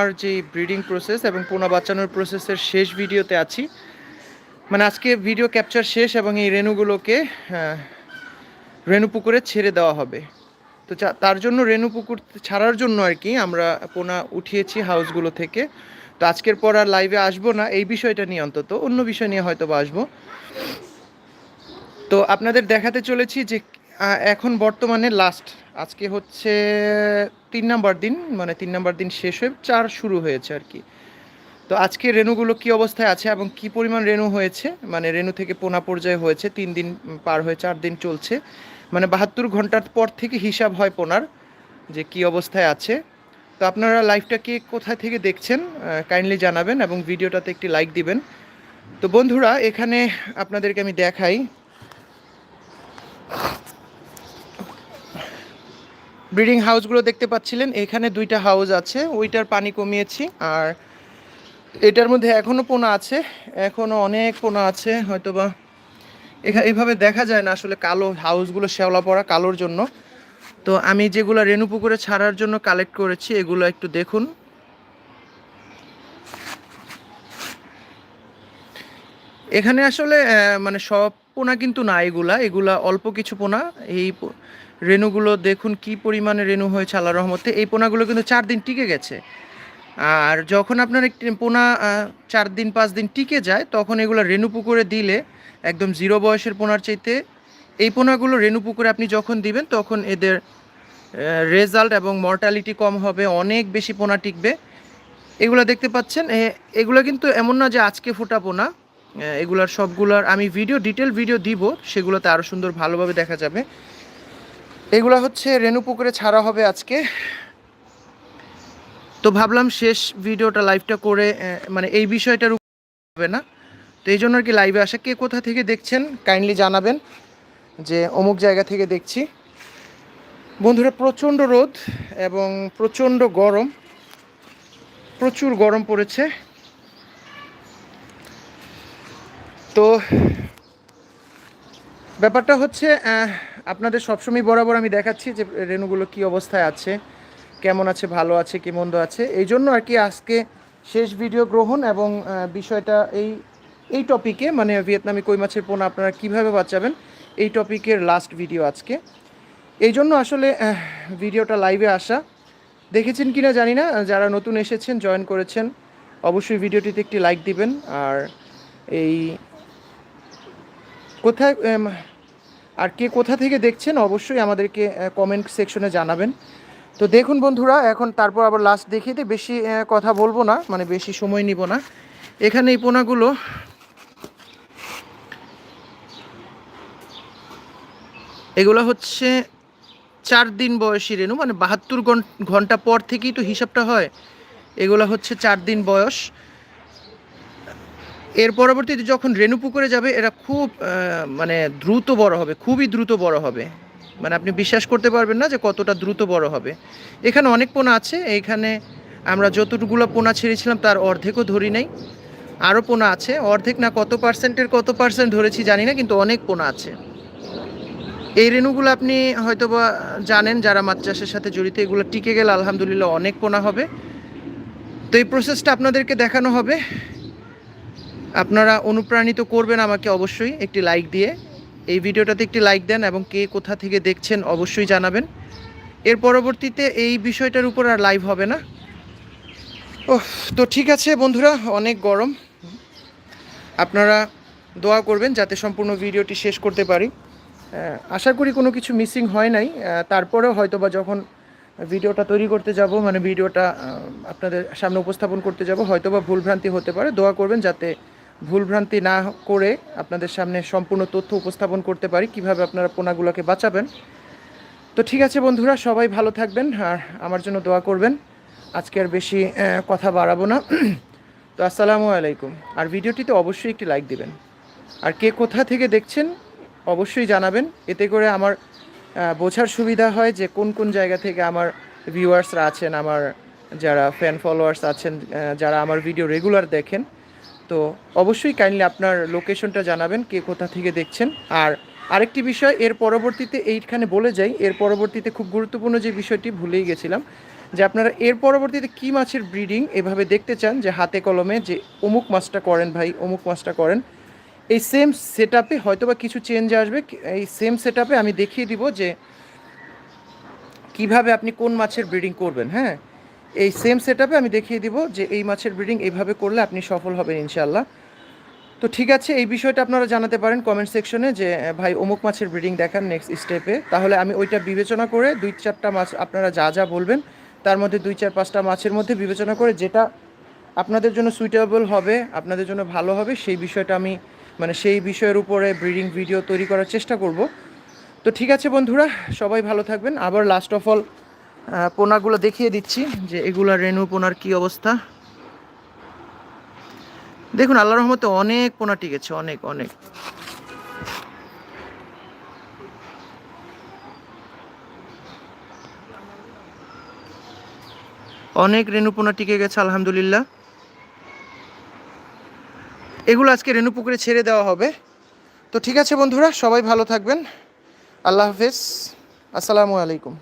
আর যে breeding process এবং পোনা বাঁচানোর প্রসেসের শেষ ভিডিওতে আছি। মানে আজকে ভিডিও ক্যাপচার শেষ এবং এই রেণুগুলোকে রেণু পুকুরে ছেড়ে দেওয়া হবে। তো তার জন্য রেণু পুকুর ছাড়ার জন্য আর কি আমরা পোনা উঠিয়েছি হাউসগুলো থেকে। তো আজকের পর আর লাইভে আসব না, এই বিষয়টা নিয়ে অন্তত। অন্য বিষয় নিয়ে হয়তো বা আসব। তো আপনাদের দেখাতে চলেছি যে এখন বর্তমানে লাস্ট আজকে হচ্ছে তিন নাম্বার দিন মানে তিন নাম্বার দিন শেষ হয়ে চার শুরু হয়েছে আর কি। তো আজকে রেণুগুলো কি অবস্থায় আছে এবং কি পরিমাণ রেণু হয়েছে? মানে রেণু থেকে পোনা পর্যায়ে হয়েছে, তিন দিন পার হয়ে চার দিন চলছে। মানে বাহাত্তর ঘণ্টার পর থেকে হিসাব হয় পোনার যে কি অবস্থায় আছে। তো আপনারা লাইভটাকে কোথায় থেকে দেখছেন কাইন্ডলি জানাবেন এবং ভিডিওটাতে একটি লাইক দিবেন। তো বন্ধুরা, এখানে আপনাদেরকে আমি দেখাই ব্রিডিং হাউসগুলো দেখতে পাচ্ছিলেন। এখানে দুইটা হাউস আছে, ওইটার পানি কমিয়েছি। আর এটার মধ্যে এখনও পোনা আছে এখনও অনেক পোনা আছে, হয়তোবা এখা, এভাবে দেখা যায় না আসলে কালো হাউসগুলো শ্যাওলা পড়া কালোর জন্য। তো আমি যেগুলো রেণু পুকুরে ছাড়ার জন্য কালেক্ট করেছি, এগুলো একটু দেখুন। এখানে আসলে মানে সব পোনা কিন্তু না এগুলা এগুলা অল্প কিছু পোনা। এই রেণুগুলো দেখুন কি পরিমাণে রেণু হয়েছে আল্লাহ রহমতে। এই পোনাগুলো কিন্তু চার দিন টিকে গেছে। আর যখন আপনার একটি পোনা চার দিন, পাঁচ দিন টিকে যায়, তখন এগুলো রেণু পুকুরে দিলে একদম জিরো বয়সের পোনার চাইতে, এই পোনাগুলো রেণু পুকুরে আপনি যখন দিবেন, তখন এদের রেজাল্ট এবং মর্টালিটি কম হবে, অনেক বেশি পোনা টিকবে। এগুলো দেখতে পাচ্ছেন এগুলো কিন্তু এমন না যে আজকে ফোটা পোনা। এগুলার সবগুলার আমি ভিডিও ডিটেল ভিডিও দিব, সেগুলোতে আরও সুন্দর ভালোভাবে দেখা যাবে। এগুলো হচ্ছে রেণু পুকুরে ছাড়া হবে আজকে। তো ভাবলাম শেষ ভিডিওটা লাইভটা করে মানে এই বিষয়টার হবে না। তো এই জন্য আর কি লাইভে আসা। কে কোথা থেকে দেখছেন কাইন্ডলি জানাবেন যে অমুক জায়গা থেকে দেখছি। বন্ধুরা, প্রচণ্ড রোদ এবং প্রচণ্ড গরম। প্রচুর গরম পড়েছে। তো, ব্যাপারটা হচ্ছে আপনাদের সবসময় বরাবর আমি দেখাচ্ছি যে রেণুগুলো কি অবস্থায় আছে, কেমন আছে, ভালো আছে, কি মন্দ আছে। এই জন্য আর কি আজকে শেষ ভিডিও গ্রহণ এবং বিষয়টা এই এই টপিকে মানে ভিয়েতনামি কই মাছের পোনা আপনারা কীভাবে বাঁচাবেন, এই টপিকের লাস্ট ভিডিও আজকে। এই জন্য আসলে ভিডিওটা লাইভে আসা। দেখেছেন কিনা জানি না, যারা নতুন এসেছেন জয়েন করেছেন, অবশ্যই ভিডিওটিতে একটি লাইক দিবেন। আর এই কোথায় আর কে কোথা থেকে দেখছেন অবশ্যই আমাদেরকে কমেন্ট সেকশনে জানাবেন। তো দেখুন বন্ধুরা, এখন তারপর আবার লাস্ট দেখিয়ে দিই, বেশি কথা বলব না মানে বেশি সময় নিব না। এখানে এই পোনাগুলো, এগুলো হচ্ছে চার দিন বয়সী রেণু মানে বাহাত্তর ঘণ্টা পর থেকেই তো হিসাবটা হয়। এগুলো হচ্ছে চার দিন বয়স। এর পরবর্তীতে যখন রেণু পুকুরে যাবে, এরা খুব মানে দ্রুত বড় হবে, খুবই দ্রুত বড় হবে। মানে আপনি বিশ্বাস করতে পারবেন না যে কতটা দ্রুত বড় হবে। এখানে অনেক পোনা আছে এইখানে আমরা যতটুকুলো পোনা ছেড়েছিলাম তার অর্ধেকও ধরি নাই। আরও পোনা আছে, অর্ধেক না কত পার্সেন্টের, কত পার্সেন্ট ধরেছি জানি না, কিন্তু অনেক পোনা আছে। এই রেণুগুলো আপনি হয়তোবা জানেন, যারা মাছ চাষের সাথে জড়িত, এগুলো টিকে গেলে আলহামদুলিল্লাহ অনেক পোনা হবে। তো এই প্রসেসটা আপনাদেরকে দেখানো হবে। আপনারা অনুপ্রাণিত করবেন আমাকে অবশ্যই একটি লাইক দিয়ে। এই ভিডিওটাতে একটি লাইক দেন এবং কে কোথা থেকে দেখছেন অবশ্যই জানাবেন। এর পরবর্তীতে এই বিষয়টার উপর আর লাইভ হবে না। ও তো ঠিক আছে বন্ধুরা, অনেক গরম। আপনারা দোয়া করবেন যাতে সম্পূর্ণ ভিডিওটি শেষ করতে পারি। আশা করি কোনো কিছু মিসিং হয় নাই। তারপরেও হয়তো বা যখন ভিডিওটা তৈরি করতে যাব মানে ভিডিওটা আপনাদের সামনে উপস্থাপন করতে যাব হয়তো বা ভুলভ্রান্তি হতে পারে। দোয়া করবেন যাতে ভুলভ্রান্তি না করে আপনাদের সামনে সম্পূর্ণ তথ্য উপস্থাপন করতে পারি, কীভাবে আপনারা পোনাগুলোকে বাঁচাবেন। তো ঠিক আছে বন্ধুরা, সবাই ভালো থাকবেন আর আমার জন্য দোয়া করবেন। আজকে আর বেশি কথা বাড়াবো না। তো আসসালামু আলাইকুম। আর ভিডিওটিতে অবশ্যই একটি লাইক দিবেন। আর কে কোথা থেকে দেখছেন, অবশ্যই জানাবেন। এতে করে আমার বোঝার সুবিধা হয় যে কোন কোন জায়গা থেকে আমার ভিউয়ার্সরা আছেন, আমার যারা ফ্যান ফলোয়ার্স আছেন যারা আমার ভিডিও রেগুলার দেখেন। তো অবশ্যই কাইন্ডলি আপনার লোকেশনটা জানাবেন, কে কোথা থেকে দেখছেন। আর আরেকটি বিষয়, এর পরবর্তীতে এইখানে বলে যাই, এর পরবর্তীতে খুব গুরুত্বপূর্ণ যে বিষয়টি ভুলেই গেছিলাম, যে আপনারা এর পরবর্তীতে কী মাছের ব্রিডিং এভাবে দেখতে চান, যে হাতে কলমে যে অমুক মাছটা করেন ভাই, অমুক মাছটা করেন, এই সেম সেট আপে হয়তো বা কিছু চেঞ্জ আসবে, এই সেম সেট আমি দেখিয়ে দিব যে কীভাবে আপনি কোন মাছের ব্রিডিং করবেন হ্যাঁ? এই সেম সেট আমি দেখিয়ে দিব যে এই মাছের ব্রিডিং এইভাবে করলে আপনি সফল হবেন ইনশাল্লাহ তো ঠিক আছে, এই বিষয়টা আপনারা জানাতে পারেন কমেন্ট সেকশনে যে ভাই অমুক মাছের ব্রিডিং দেখান নেক্সট স্টেপে তাহলে আমি ওইটা বিবেচনা করে দুই চারটা মাছ আপনারা যা যা বলবেন, তার মধ্যে দুই চার পাঁচটা মাছের মধ্যে বিবেচনা করে যেটা আপনাদের জন্য সুইটেবল হবে, আপনাদের জন্য ভালো হবে, সেই বিষয়টা আমি মানে সেই বিষয়ের উপরে ব্রিডিং ভিডিও তৈরি করার চেষ্টা করব। তো ঠিক আছে বন্ধুরা, সবাই ভালো থাকবেন। আবার লাস্ট অফ অল পোনাগুলো দেখিয়ে দিচ্ছি যে এগুলা রেনু পোনার কি অবস্থা। দেখুন, আল্লাহ রহমতে অনেক পোনা টিকেছে, অনেক অনেক। অনেক রেণু পোনা টিকে গেছে, আলহামদুলিল্লাহ। এগুলো আজকে রেণু পুকুরে ছেড়ে দেওয়া হবে। তো ঠিক আছে বন্ধুরা, সবাই ভালো থাকবেন। আল্লাহ হাফেজ। আসসালামু আলাইকুম।